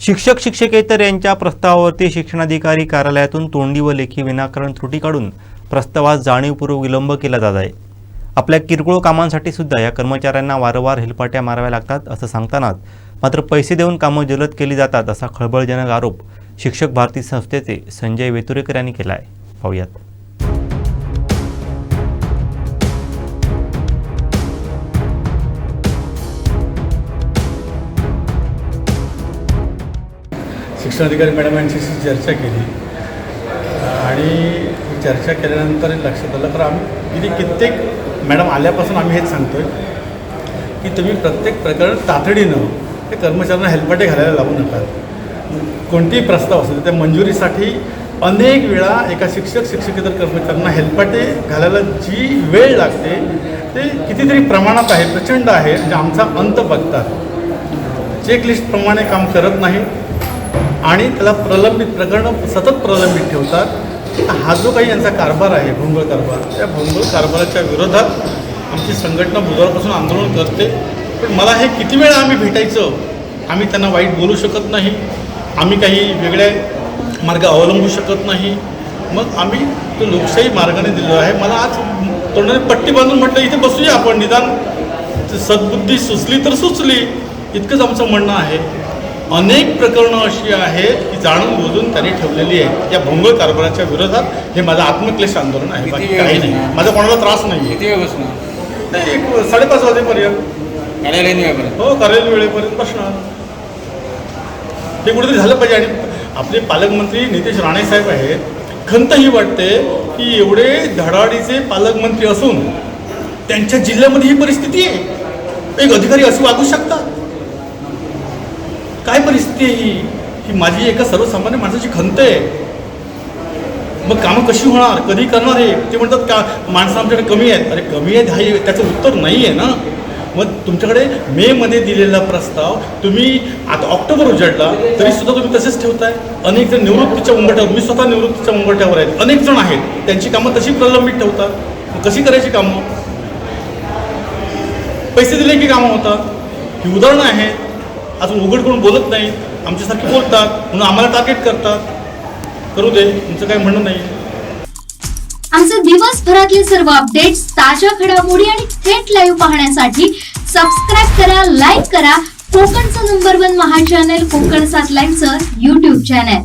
शिक्षक शिक्षकेतर यांच्या प्रस्तावावरती शिक्षणाधिकारी कार्यालयातून तोंडी व लेखी विनाकारण त्रुटी काढून प्रस्तावात जाणीवपूर्वक विलंब केला जात आहे. आपल्या किरकोळ कामांसाठी सुद्धा या कर्मचाऱ्यांना वारंवार हेलपाट्या माराव्या लागतात असं सांगतानाच मात्र पैसे देऊन कामं जलद केली जातात असा खळबळजनक आरोप शिक्षक भारती संस्थेचे संजय वेतुरेकर यांनी केला आहे. पाहूयात. शिक्षणाधिकारी मॅडम यांच्याशी चर्चा केली. आणि चर्चा केल्यानंतर लक्षात आलं तर आम्ही गेली कित्येक मॅडम आल्यापासून आम्ही हेच सांगतो आहे की तुम्ही प्रत्येक प्रकरण तातडीनं ते कर्मचाऱ्यांना हेल्पटे घालायला लावू नका. कोणतेही प्रस्ताव असेल त्या मंजुरीसाठी अनेक वेळा एका शिक्षक शिक्षकेतर कर्मचाऱ्यांना हेल्पाटे घालायला जी वेळ लागते ते कितीतरी प्रमाणात आहे प्रचंड आहे म्हणजे आमचा अंत बघतात. चेकलिस्टप्रमाणे काम करत नाही. आणि त्याला प्रलंबित प्रकरणं सतत प्रलंबित ठेवतात. हा जो काही यांचा कारभार आहे भोंगळ कारभार त्या भोंगळ कारभाराच्या विरोधात आमची संघटना बुधवारपासून आंदोलन करते. पण मला हे किती वेळा आम्ही भेटायचं आम्ही त्यांना वाईट बोलू शकत नाही. आम्ही काही वेगळ्या मार्ग अवलंबू शकत नाही. मग आम्ही तो लोकशाही मार्गाने दिलो आहे. मला आज तोंडाने पट्टी बांधून म्हटलं इथे बसूया आपण. निदान सद्बुद्धी सुचली तर सुचली. इतकंच आमचं म्हणणं आहे. अनेक प्रकरणं अशी आहेत की जाणून बुजून त्यांनी ठेवलेली आहे या भोंगळ कारभाराच्या विरोधात हे माझं आत्मक्लेश आंदोलन आहे. बाकी काही नाही. माझा कोणाला त्रास नाही आहे किती वेळ बसणार नाही एक साडेपाच वाजेपर्यंत. कार्यालयीन वेळापर्यंत हो कार्यालयीन वेळेपर्यंत बसणार. हे कुठेतरी झालं पाहिजे. आणि आपले पालकमंत्री नितेश राणे साहेब आहेत. खंत ही वाटते की एवढे धडाडीचे पालकमंत्री असून त्यांच्या जिल्ह्यामध्ये ही परिस्थिती आहे. एक अधिकारी असे वागू शकतात. परिस्थिती आहे ही. ही माझी एका सर्वसामान्य माणसाची खंत आहे. मग कामं कशी होणार? कधी करणार आहे ते म्हणतात का माणसं आमच्याकडे कमी आहेत. अरे कमी आहेत हा त्याचं उत्तर नाही आहे ना. मग तुमच्याकडे मेमध्ये दिलेला प्रस्ताव तुम्ही आता ऑक्टोबर उजाडला तरी सुद्धा तुम्ही तसेच ठेवताय. अनेक जण निवृत्तीच्या उंबरठ्यावर मी स्वतः निवृत्तीच्या उंबरठ्यावर आहेत. अनेक जण आहेत. त्यांची कामं तशी प्रलंबित ठेवतात. कशी करायची कामं? पैसे दिले की कामं होतात? ही उदाहरणं आहेत. अजून उघड करून बोलत नाही. आमच्यासारखे बोलतात म्हणून आम्हाला टार्गेट करतात. करू दे तुमचं काही म्हणणं नाही. आमचे दिवसभरातले सर्व अपडेट्स ताज्या घडामोडी आणि थेट लाईव्ह पाहण्यासाठी सबस्क्राईब करा लाईक करा. कोकणचं नंबर वन महा चॅनल कोकण सात लाईव्हचं युट्यूब चॅनल